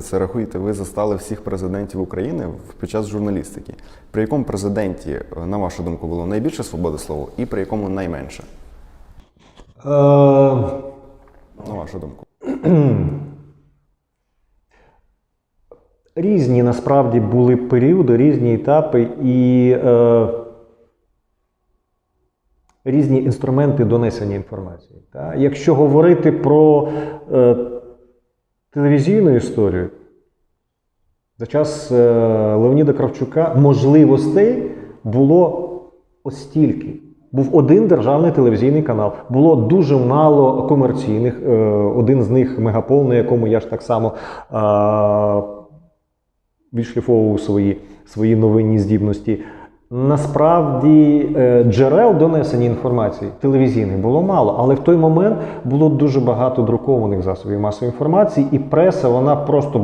Це рахуєте, ви застали всіх президентів України під час журналістики. При якому президенті, е, на вашу думку, було найбільше свободи слова і при якому найменше? Е, На вашу думку. різні насправді були періоди, різні етапи і е, різні інструменти донесення інформації. Та? Якщо говорити про е, телевізійну історію, за час е, Леоніда Кравчука можливостей було ось стільки. Був один державний телевізійний канал. Було дуже мало комерційних. Е, один з них мегапол, на якому я ж так само е, відшліфовував свої, свої новинні здібності. Насправді е, джерел донесення інформації телевізійних було мало, але в той момент було дуже багато друкованих засобів масової інформації, і преса вона просто